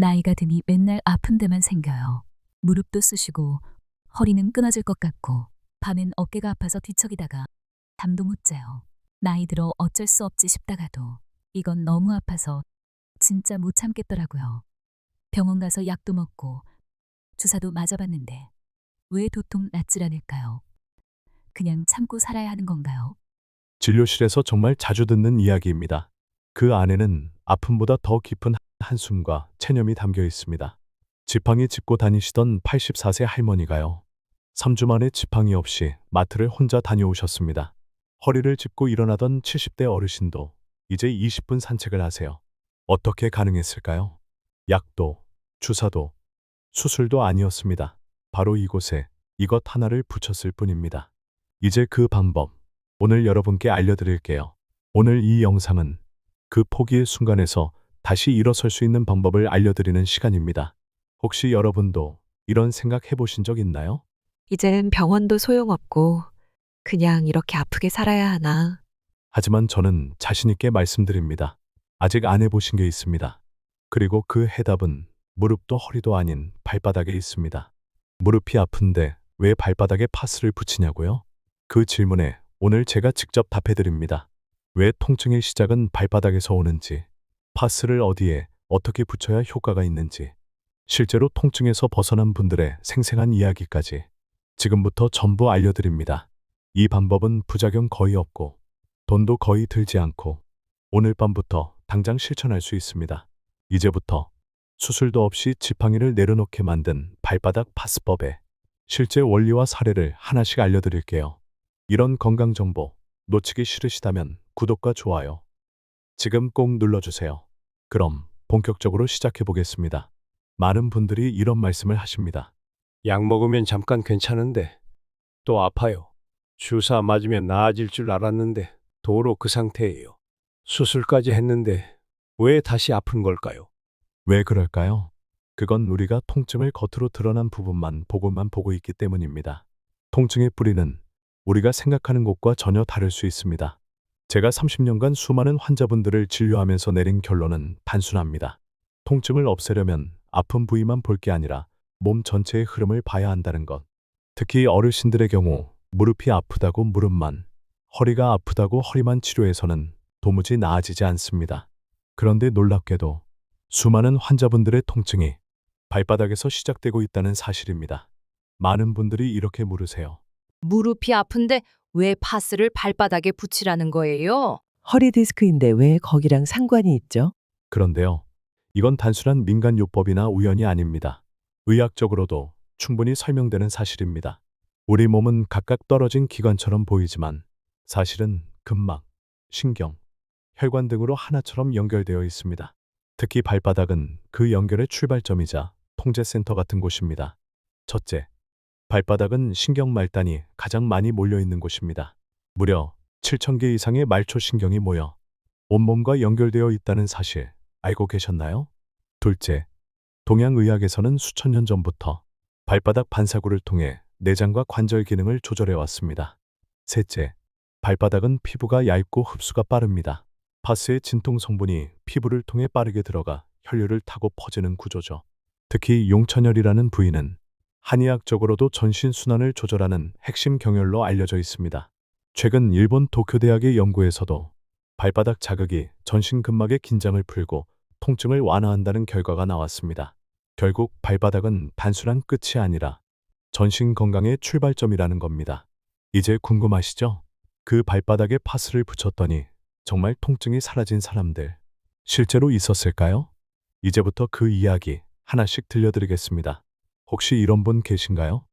나이가 드니 맨날 아픈 데만 생겨요. 무릎도 쑤시고 허리는 끊어질 것 같고 밤엔 어깨가 아파서 뒤척이다가 잠도 못 자요. 나이 들어 어쩔 수 없지 싶다가도 이건 너무 아파서 진짜 못 참겠더라고요. 병원 가서 약도 먹고 주사도 맞아봤는데 왜 도통 낫질 않을까요? 그냥 참고 살아야 하는 건가요? 진료실에서 정말 자주 듣는 이야기입니다. 그 안에는 아픔보다 더 깊은 한숨과 체념이 담겨 있습니다. 지팡이 짚고 다니시던 84세 할머니가요. 3주 만에 지팡이 없이 마트를 혼자 다녀오셨습니다. 허리를 짚고 일어나던 70대 어르신도 이제 20분 산책을 하세요. 어떻게 가능했을까요? 약도, 주사도, 수술도 아니었습니다. 바로 이곳에 이것 하나를 붙였을 뿐입니다. 이제 그 방법, 오늘 여러분께 알려드릴게요. 오늘 이 영상은 그 포기의 순간에서 다시 일어설 수 있는 방법을 알려드리는 시간입니다. 혹시 여러분도 이런 생각 해보신 적 있나요? 이젠 병원도 소용없고 그냥 이렇게 아프게 살아야 하나. 하지만 저는 자신있게 말씀드립니다. 아직 안 해보신 게 있습니다. 그리고 그 해답은 무릎도 허리도 아닌 발바닥에 있습니다. 무릎이 아픈데 왜 발바닥에 파스를 붙이냐고요? 그 질문에 오늘 제가 직접 답해드립니다. 왜 통증의 시작은 발바닥에서 오는지, 파스를 어디에 어떻게 붙여야 효과가 있는지, 실제로 통증에서 벗어난 분들의 생생한 이야기까지 지금부터 전부 알려드립니다. 이 방법은 부작용 거의 없고 돈도 거의 들지 않고 오늘 밤부터 당장 실천할 수 있습니다. 이제부터 수술도 없이 지팡이를 내려놓게 만든 발바닥 파스법의 실제 원리와 사례를 하나씩 알려드릴게요. 이런 건강 정보 놓치기 싫으시다면 구독과 좋아요 지금 꼭 눌러주세요. 그럼 본격적으로 시작해 보겠습니다. 많은 분들이 이런 말씀을 하십니다. 약 먹으면 잠깐 괜찮은데 또 아파요. 주사 맞으면 나아질 줄 알았는데 도로 그 상태예요. 수술까지 했는데 왜 다시 아픈 걸까요? 왜 그럴까요? 그건 우리가 통증을 겉으로 드러난 부분만 보고만 보고 있기 때문입니다. 통증의 뿌리는 우리가 생각하는 곳과 전혀 다를 수 있습니다. 제가 30년간 수많은 환자분들을 진료하면서 내린 결론은 단순합니다. 통증을 없애려면 아픈 부위만 볼 게 아니라 몸 전체의 흐름을 봐야 한다는 것. 특히 어르신들의 경우 무릎이 아프다고 무릎만, 허리가 아프다고 허리만 치료해서는 도무지 나아지지 않습니다. 그런데 놀랍게도 수많은 환자분들의 통증이 발바닥에서 시작되고 있다는 사실입니다. 많은 분들이 이렇게 물으세요. 무릎이 아픈데 왜 파스를 발바닥에 붙이라는 거예요? 허리 디스크인데 왜 거기랑 상관이 있죠? 그런데요. 이건 단순한 민간요법이나 우연이 아닙니다. 의학적으로도 충분히 설명되는 사실입니다. 우리 몸은 각각 떨어진 기관처럼 보이지만 사실은 근막, 신경, 혈관 등으로 하나처럼 연결되어 있습니다. 특히 발바닥은 그 연결의 출발점이자 통제센터 같은 곳입니다. 첫째, 발바닥은 신경 말단이 가장 많이 몰려 있는 곳입니다. 무려 7,000개 이상의 말초신경이 모여 온몸과 연결되어 있다는 사실 알고 계셨나요? 둘째, 동양의학에서는 수천 년 전부터 발바닥 반사구를 통해 내장과 관절 기능을 조절해 왔습니다. 셋째, 발바닥은 피부가 얇고 흡수가 빠릅니다. 파스의 진통 성분이 피부를 통해 빠르게 들어가 혈류를 타고 퍼지는 구조죠. 특히 용천혈이라는 부위는 한의학적으로도 전신 순환을 조절하는 핵심 경혈로 알려져 있습니다. 최근 일본 도쿄대학의 연구에서도 발바닥 자극이 전신 근막의 긴장을 풀고 통증을 완화한다는 결과가 나왔습니다. 결국 발바닥은 단순한 끝이 아니라 전신 건강의 출발점이라는 겁니다. 이제 궁금하시죠? 그 발바닥에 파스를 붙였더니 정말 통증이 사라진 사람들 실제로 있었을까요? 이제부터 그 이야기 하나씩 들려드리겠습니다. 혹시 이런 분 계신가요?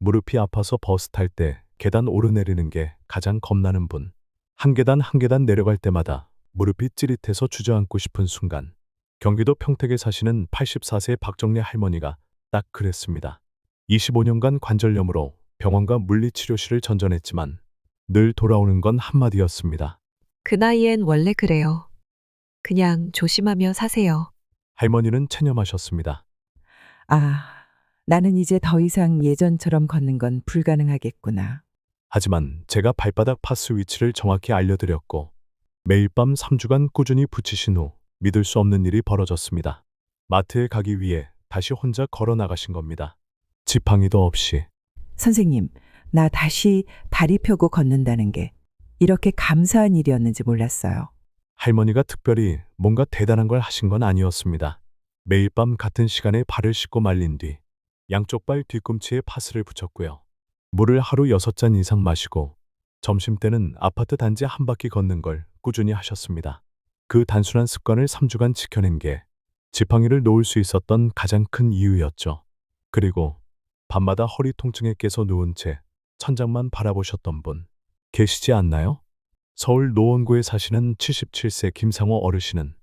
무릎이 아파서 버스 탈 때 계단 오르내리는 게 가장 겁나는 분. 한 계단 한 계단 내려갈 때마다 무릎이 찌릿해서 주저앉고 싶은 순간. 경기도 평택에 사시는 84세 박정래 할머니가 딱 그랬습니다. 25년간 관절염으로 병원과 물리치료실을 전전했지만 늘 돌아오는 건 한마디였습니다. 그 나이엔 원래 그래요. 그냥 조심하며 사세요. 할머니는 체념하셨습니다. 아, 나는 이제 더 이상 예전처럼 걷는 건 불가능하겠구나. 하지만 제가 발바닥 파스 위치를 정확히 알려드렸고 매일 밤 3주간 꾸준히 붙이신 후 믿을 수 없는 일이 벌어졌습니다. 마트에 가기 위해 다시 혼자 걸어 나가신 겁니다. 지팡이도 없이 선생님, 나 다시 다리 펴고 걷는다는 게 이렇게 감사한 일이었는지 몰랐어요. 할머니가 특별히 뭔가 대단한 걸 하신 건 아니었습니다. 매일 밤 같은 시간에 발을 씻고 말린 뒤 양쪽 발 뒤꿈치에 파스를 붙였고요. 물을 하루 여섯 잔 이상 마시고 점심 때는 아파트 단지 한 바퀴 걷는 걸 꾸준히 하셨습니다. 그 단순한 습관을 3주간 지켜낸 게 지팡이를 놓을 수 있었던 가장 큰 이유였죠. 그리고 밤마다 허리 통증에 깨서 누운 채 천장만 바라보셨던 분 계시지 않나요? 서울 노원구에 사시는 77세 김상호 어르신은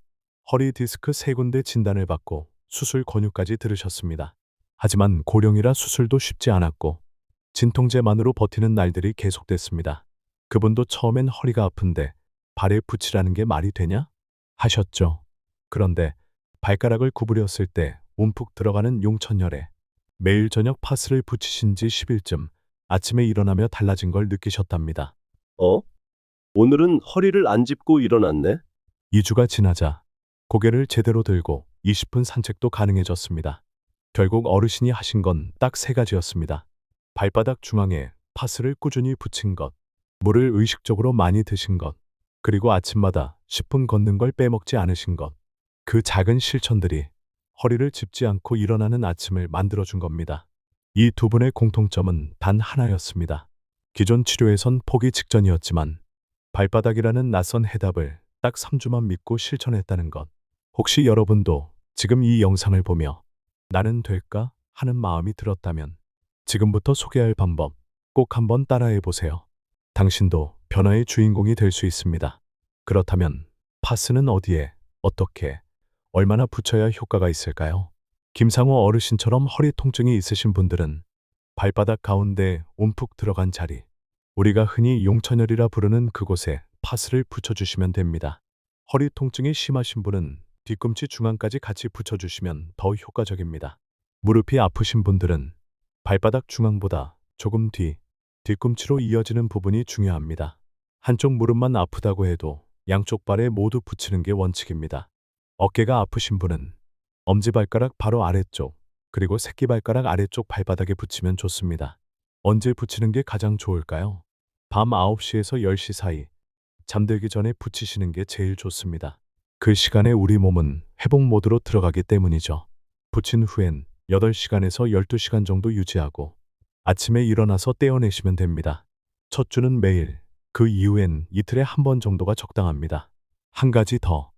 허리 디스크 세 군데 진단을 받고 수술 권유까지 들으셨습니다. 하지만 고령이라 수술도 쉽지 않았고 진통제만으로 버티는 날들이 계속됐습니다. 그분도 처음엔 허리가 아픈데 발에 붙이라는 게 말이 되냐? 하셨죠. 그런데 발가락을 구부렸을 때 움푹 들어가는 용천열에 매일 저녁 파스를 붙이신 지 10일쯤 아침에 일어나며 달라진 걸 느끼셨답니다. 어? 오늘은 허리를 안 짚고 일어났네? 2주가 지나자 고개를 제대로 들고 20분 산책도 가능해졌습니다. 결국 어르신이 하신 건 딱 세 가지였습니다. 발바닥 중앙에 파스를 꾸준히 붙인 것, 물을 의식적으로 많이 드신 것, 그리고 아침마다 10분 걷는 걸 빼먹지 않으신 것. 그 작은 실천들이 허리를 짚지 않고 일어나는 아침을 만들어준 겁니다. 이 두 분의 공통점은 단 하나였습니다. 기존 치료에선 포기 직전이었지만 발바닥이라는 낯선 해답을 딱 3주만 믿고 실천했다는 것. 혹시 여러분도 지금 이 영상을 보며 나는 될까 하는 마음이 들었다면 지금부터 소개할 방법 꼭 한번 따라해 보세요. 당신도 변화의 주인공이 될 수 있습니다. 그렇다면 파스는 어디에, 어떻게, 얼마나 붙여야 효과가 있을까요? 김상호 어르신처럼 허리 통증이 있으신 분들은 발바닥 가운데 움푹 들어간 자리, 우리가 흔히 용천열이라 부르는 그곳에 파스를 붙여주시면 됩니다. 허리 통증이 심하신 분은 뒤꿈치 중앙까지 같이 붙여주시면 더 효과적입니다. 무릎이 아프신 분들은 발바닥 중앙보다 조금 뒤, 뒤꿈치로 이어지는 부분이 중요합니다. 한쪽 무릎만 아프다고 해도 양쪽 발에 모두 붙이는 게 원칙입니다. 어깨가 아프신 분은 엄지발가락 바로 아래쪽, 그리고 새끼발가락 아래쪽 발바닥에 붙이면 좋습니다. 언제 붙이는 게 가장 좋을까요? 밤 9시에서 10시 사이, 잠들기 전에 붙이시는 게 제일 좋습니다. 그 시간에 우리 몸은 회복 모드로 들어가기 때문이죠. 붙인 후엔 8시간에서 12시간 정도 유지하고 아침에 일어나서 떼어내시면 됩니다. 첫 주는 매일, 그 이후엔 이틀에 한 번 정도가 적당합니다. 한 가지 더.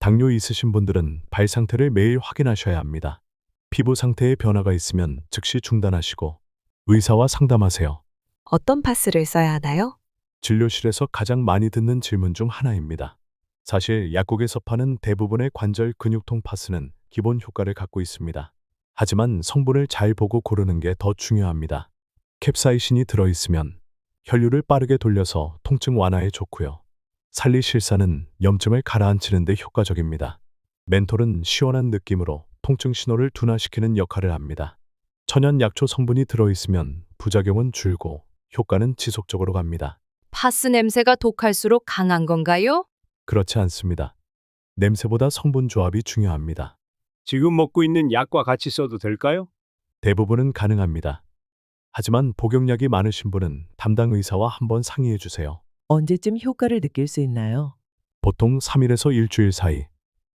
당뇨 있으신 분들은 발 상태를 매일 확인하셔야 합니다. 피부 상태에 변화가 있으면 즉시 중단하시고 의사와 상담하세요. 어떤 파스를 써야 하나요? 진료실에서 가장 많이 듣는 질문 중 하나입니다. 사실 약국에서 파는 대부분의 관절 근육통 파스는 기본 효과를 갖고 있습니다. 하지만 성분을 잘 보고 고르는 게 더 중요합니다. 캡사이신이 들어있으면 혈류를 빠르게 돌려서 통증 완화에 좋고요. 살리실사는 염증을 가라앉히는 데 효과적입니다. 멘톨은 시원한 느낌으로 통증 신호를 둔화시키는 역할을 합니다. 천연 약초 성분이 들어있으면 부작용은 줄고 효과는 지속적으로 갑니다. 파스 냄새가 독할수록 강한 건가요? 그렇지 않습니다. 냄새보다 성분 조합이 중요합니다. 지금 먹고 있는 약과 같이 써도 될까요? 대부분은 가능합니다. 하지만 복용량이 많으신 분은 담당 의사와 한번 상의해 주세요. 언제쯤 효과를 느낄 수 있나요? 보통 3일에서 일주일 사이.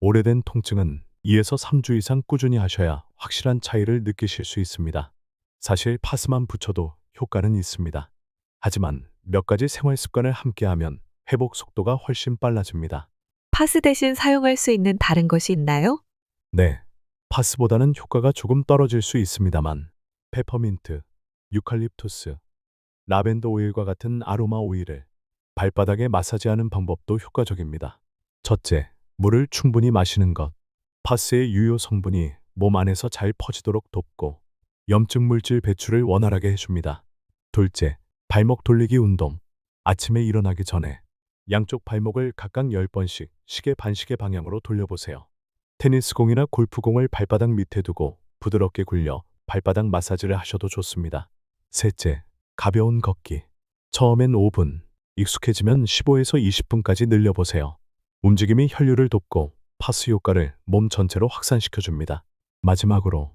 오래된 통증은 2에서 3주 이상 꾸준히 하셔야 확실한 차이를 느끼실 수 있습니다. 사실 파스만 붙여도 효과는 있습니다. 하지만 몇 가지 생활 습관을 함께하면 회복 속도가 훨씬 빨라집니다. 파스 대신 사용할 수 있는 다른 것이 있나요? 네. 파스보다는 효과가 조금 떨어질 수 있습니다만 페퍼민트, 유칼립투스, 라벤더 오일과 같은 아로마 오일을 발바닥에 마사지하는 방법도 효과적입니다. 첫째, 물을 충분히 마시는 것. 파스의 유효 성분이 몸 안에서 잘 퍼지도록 돕고 염증 물질 배출을 원활하게 해줍니다. 둘째, 발목 돌리기 운동. 아침에 일어나기 전에 양쪽 발목을 각각 10번씩 시계 반시계 방향으로 돌려보세요. 테니스공이나 골프공을 발바닥 밑에 두고 부드럽게 굴려 발바닥 마사지를 하셔도 좋습니다. 셋째, 가벼운 걷기. 처음엔 5분, 익숙해지면 15에서 20분까지 늘려보세요. 움직임이 혈류를 돕고 파스 효과를 몸 전체로 확산시켜 줍니다. 마지막으로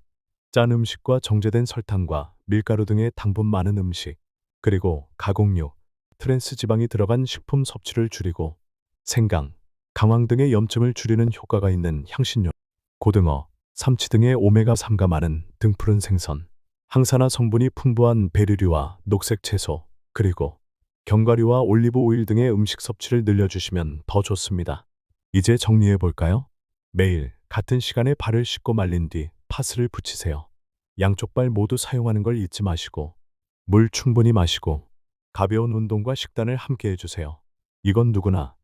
짠 음식과 정제된 설탕과 밀가루 등의 당분 많은 음식, 그리고 가공육, 트랜스 지방이 들어간 식품 섭취를 줄이고 생강, 강황 등의 염증을 줄이는 효과가 있는 향신료, 고등어, 삼치 등의 오메가3가 많은 등푸른 생선, 항산화 성분이 풍부한 베리류와 녹색 채소, 그리고 견과류와 올리브 오일 등의 음식 섭취를 늘려주시면 더 좋습니다. 이제 정리해 볼까요? 매일 같은 시간에 발을 씻고 말린 뒤 파스를 붙이세요. 양쪽 발 모두 사용하는 걸 잊지 마시고 물 충분히 마시고 가벼운 운동과 식단을 함께 해주세요. 이건 누구나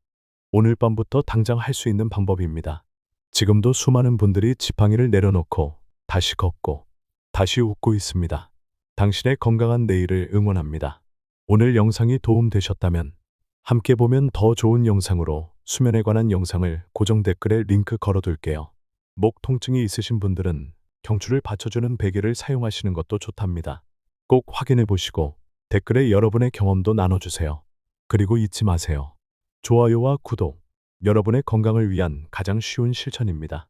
오늘 밤부터 당장 할 수 있는 방법입니다. 지금도 수많은 분들이 지팡이를 내려놓고 다시 걷고 다시 웃고 있습니다. 당신의 건강한 내일을 응원합니다. 오늘 영상이 도움되셨다면 함께 보면 더 좋은 영상으로 수면에 관한 영상을 고정 댓글에 링크 걸어둘게요. 목 통증이 있으신 분들은 경추를 받쳐주는 베개를 사용하시는 것도 좋답니다. 꼭 확인해 보시고 댓글에 여러분의 경험도 나눠주세요. 그리고 잊지 마세요. 좋아요와 구독, 여러분의 건강을 위한 가장 쉬운 실천입니다.